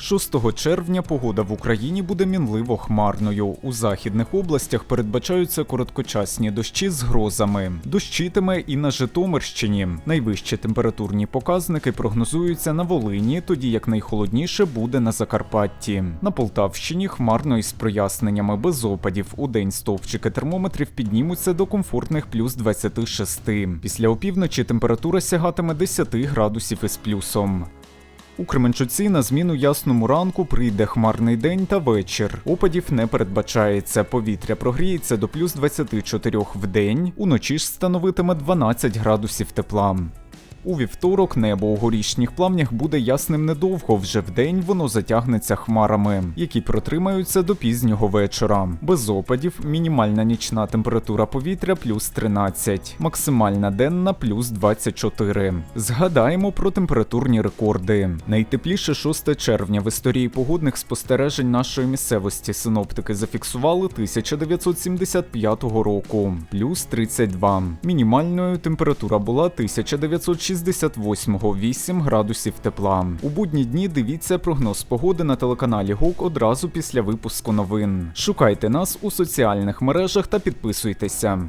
6 червня погода в Україні буде мінливо хмарною. У західних областях передбачаються короткочасні дощі з грозами. Дощитиме і на Житомирщині. Найвищі температурні показники прогнозуються на Волині, тоді як найхолодніше буде на Закарпатті. На Полтавщині хмарно із проясненнями без опадів. У день стовпчики термометрів піднімуться до комфортних плюс 26. Після опівночі температура сягатиме 10 градусів із плюсом. У Кременчуці на зміну ясному ранку прийде хмарний день та вечір. Опадів не передбачається. Повітря прогріється до плюс 24 в день, уночі ж становитиме 12 градусів тепла. У вівторок небо у горішніх плавнях буде ясним недовго. Вже вдень воно затягнеться хмарами, які протримаються до пізнього вечора. Без опадів мінімальна нічна температура повітря плюс 13, максимальна денна плюс 24. Згадаємо про температурні рекорди. Найтепліше 6 червня в історії погодних спостережень нашої місцевості синоптики зафіксували 1975 року, плюс 32. Мінімальною температура була 1968 8 градусів тепла. У будні дні дивіться прогноз погоди на телеканалі ГУК одразу після випуску новин. Шукайте нас у соціальних мережах та підписуйтеся.